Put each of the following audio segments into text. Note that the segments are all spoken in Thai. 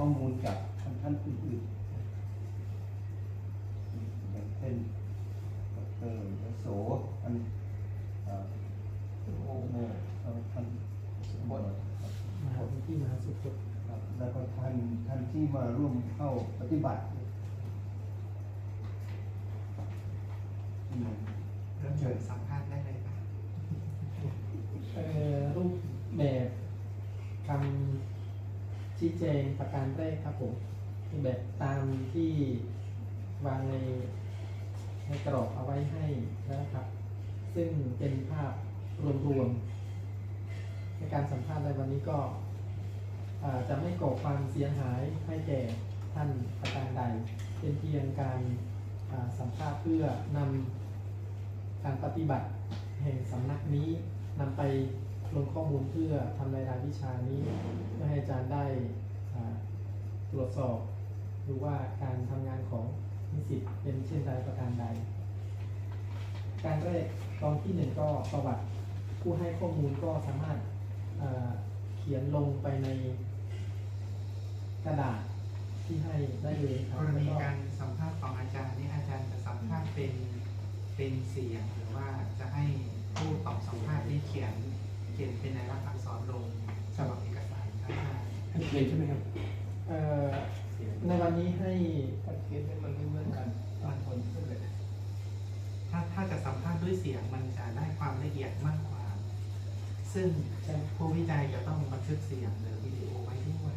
ข้อมูลจากท่านท่านอื่นๆอย่างเช่นเออยโสอันโอโมท่านบทที่มาสุดขแล้วก็ท่านท่านที่มาร่วมเข้าปฏิบัติที่มั แจงประการแรกครับผมแบบตามที่วางในในกรอบเอาไว้ให้แล้วนะครับ ซึ่งเป็นภาพรวมๆในการสัมภาษณ์ในวันนี้ก็จะไม่ก่อความเสียหายให้แก่ท่านประการใด เป็นเพียงการสัมภาษณ์เพื่อนำการปฏิบัติแห่งสำนักนี้นำไปลงข้อมูลเพื่อทำในรายวิชานี้เพื่อให้อาจารย์ได้ ตรวจสอบดูว่าการทำงานของนิสิตเป็นเช่นใดประการใด การแรกตอนที่หนึ่งก็ประวัติผู้ให้ข้อมูลก็สามารถอ่าเขียนลงไปในกระดาษที่ให้ได้เลยคกรับรแล้วณีก็การสัมภาษณ์ของอาจารย์นี่อาจารย์จะสัมภาษณ์เป็นเป็นเสียงหรือว่าจะให้ผู้ตอบสัมภาษณ์นี่เขียนเขียนเป็นในลักษณ์อักษรลงฉบับเอกสารครับอาจารย์ให้เขียนใช่ไหมครับเอ่อในวันนี้ให้ถ้าเคสมันไม่เหมือนกันบางคนก็เลยถ้าถ้าจะสัมภาษณ์ด้วยเสียงมันจะได้ความละเอียดมากกว่า ซึ่งผู้วิจัยจะต้องบันทึกเสียงหรือวิดีโอไว้ด้วย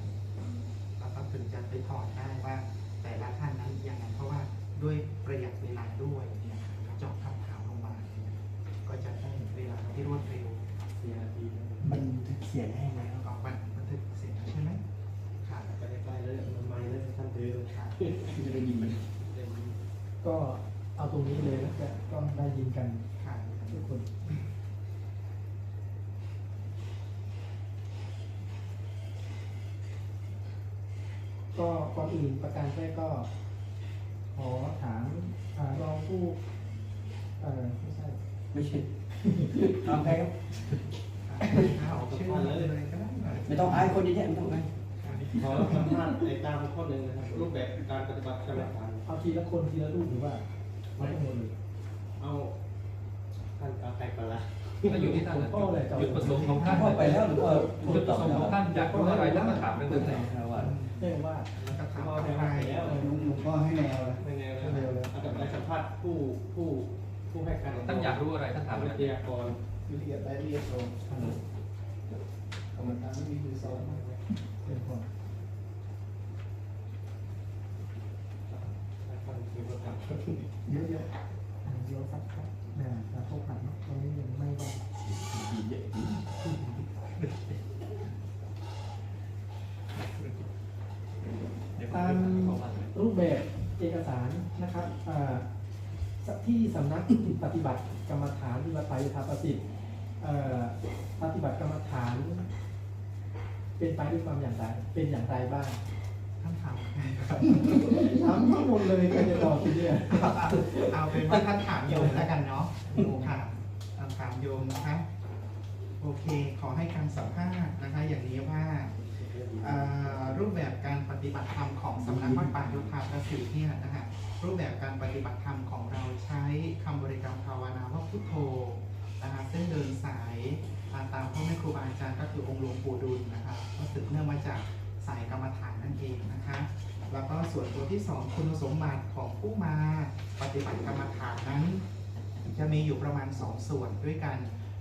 แล้วก็ถึงจะไปถอดได้ว่า แต่ละท่านนั้นยังไงเพราะว่าด้วยประหยัดเวลาด้วยเนี่ยเจาะคำถามลงมาเนี่ยก็จะได้เวลาที่รวดเร็วเสียนาทีนะมันถึงเขียนให้ จะได้ยินมันก็เอาตรงนี้เลยแล้วก็ก็ได้ยินกันค่ะทุกคนก็ก่อนอื่นประการแรกก็ ขอถามอารองผู้เอ่อไม่ใช่ไม่ใช่ทำใครครับค่ะออกชื่อเลยก็ได้ไม่ต้องอายคนเยอะแยะไม่ต้องอาย ขอสัมภาษณ์ในตามข้อหนึ่งนะครับ รูปแบบการปฏิบัติกรรมฐานเอาทีละคนทีละรูปหรือว่าไม่ทั้งหมดเลยเอาท่านเอาใครก่อนละก็อยู่ที่ท่านนะพ่อเลยจะจุดประสงค์ของท่านพ่อไปแล้วหรือว่าจุดประสงค์ของท่านอยากรู้อะไรท่านก็ถามไปเลยว่าเรียกว่าแล้วก็ถามพ่อใคให้รมาไปแล้วเออลุงลุงก็ให้แนวเลยไม่แน่นะเอาแบบไปสัมภาษณ์ผู้ผู้ผู้ให้การท่านอยากรู้อะไรท่านถามวิเลยทยากรวิทยาได้เรียกโซนกรรมการไม่มีคือโซนเป็นคน ท่านมีประกาศ เยอะ อันเดียวสักครับนะแล้วพบกันเนาะตรงนี้ยังไม่ได้ เยอะ ตามรูปแบบเอกสาร นะครับอ่าที่สำนักปฏิบัติกรรมฐานที่วัดไตรยธาประสิทธิ์เอ่อปฏิบัติกรรมฐาน เป็นไปด้วยความอย่างไร เป็นอย่างไรบ้างท่านถามใครครับถามทั้งหมดเลยใครจะตอบทีเนี่ยเอาเอาเป็นว่าท่านถามโยมแล้วกันเนาะโยมค่ะเอาถามโยมนะคะโอเค ขอให้การสัมภาษณ์นะคะ อย่างนี้ว่าอ่ารูปแบบการปฏิบัติธรรมของ สำนักวัดป่าโยธาประสิทธิ์เนี่ยนะคะรูปแบบการปฏิบัติธรรมของเราใช้คำบริกรรมภาวนาว่าพุทโธนะคะซึ่งเดินสายาตามพ่อแม่ครูบาอาจารย์ก็คือองค์หลวงปู่ดุลนะคะก็สืบเนื่องมาจากสายกรรมฐานนั่นเองนะคะแล้วก็ส่วนตัวที่สองคุณสมบัติของผู้มาปฏิบัติกรรมฐานนั้น จะมีอยู่ประมาณ 2 ส่วนด้วยกัน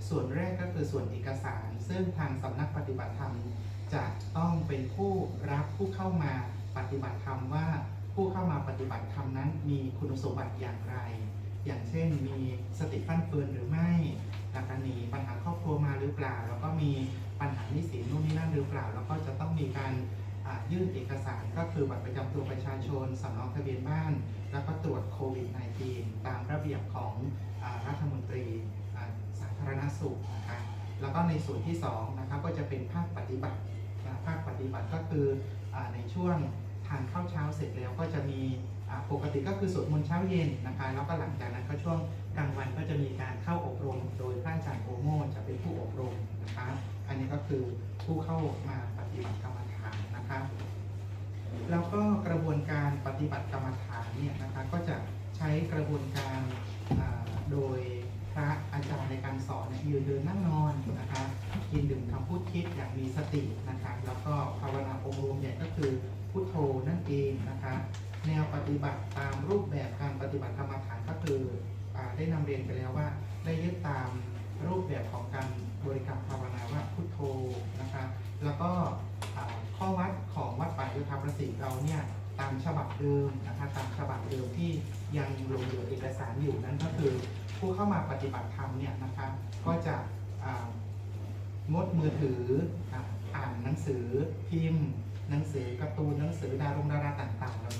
ส่วนแรกก็คือส่วนเอกสาร ซึ่งทางสำนักปฏิบัติธรรมจะต้องเป็นผู้รับผู้เข้ามา ปฏิบัติธรรมว่าผู้เข้ามาปฏิบัติธรรมนั้น มีคุณสมบัติอย่างไร อย่างเช่นมีสติฟั่นเฟือนหรือไม่แล้วก็หนีปัญหาครอบครัวมาหรือเปล่า แล้วก็มีปัญหาหนี้สินนู่นนี่นั่นหรือเปล่า แล้วก็จะต้องมีการยื่นเอกสารก็คือบัตรประจำตัวประชาชนสำเนาทะเบียนบ้าน แล้วก็ตรวจโควิด -19 ตามระเบียบของอรัฐมนตรีสาธารณสุขนะคะแล้วก็ในส่วนที่2นะครับก็จะเป็นภาคปฏิบัติ ภาคปฏิบัติก็คืออในช่วงทานข้าวเช้าเสร็จแล้วก็จะมีปกติก็คือสวดมนต์เช้าเย็นนะคะแล้วก็หลังจากนั้นก็ช่วงกลางวันก็จะมีการเข้าอบรม โดยพระอาจารย์โอโมจะเป็นผู้อบรมนะคะอันนี้ก็คือผู้เข้ามาปฏิบัติกรรมฐานนะคะแล้วก็กระบวนการปฏิบัติกรรมฐานเนี่ยนะคะก็จะใช้กระบวนการโดยพระอาจารย์ในการสอนยืนเดินนั่งนอนนะคะ กินดื่มคำพูดคิดอย่างมีสตินะคะแล้วก็ภาวนาองค์รวมใหญ่ก็คือพุทโธนั่นเองนะคะแนวปฏิบัติตามรูปแบบการปฏิบัติกรรมฐานก็คืออได้นำเรียนไปแล้วว่า ได้ยึดตามรูปแบบของการบริกรรมภาวนาว่าพุทโธนะคะแล้วก็ข้อวัดของวัดป่ายุทธประสิทธิ์เราเนี่ยตามฉบับเดิมนะคะตามฉบับเดิมที่ยังหลงเหลือเอกสารอยู่นั่นก็คือ ผู้เข้ามาปฏิบัติธรรมเนี่ยนะคะก็จะ งดมือถืออ่าอ่านหนังสือพิมพ์ หนังสือการ์ตูนหนังสือดารงดาราต่างๆเหล่านี้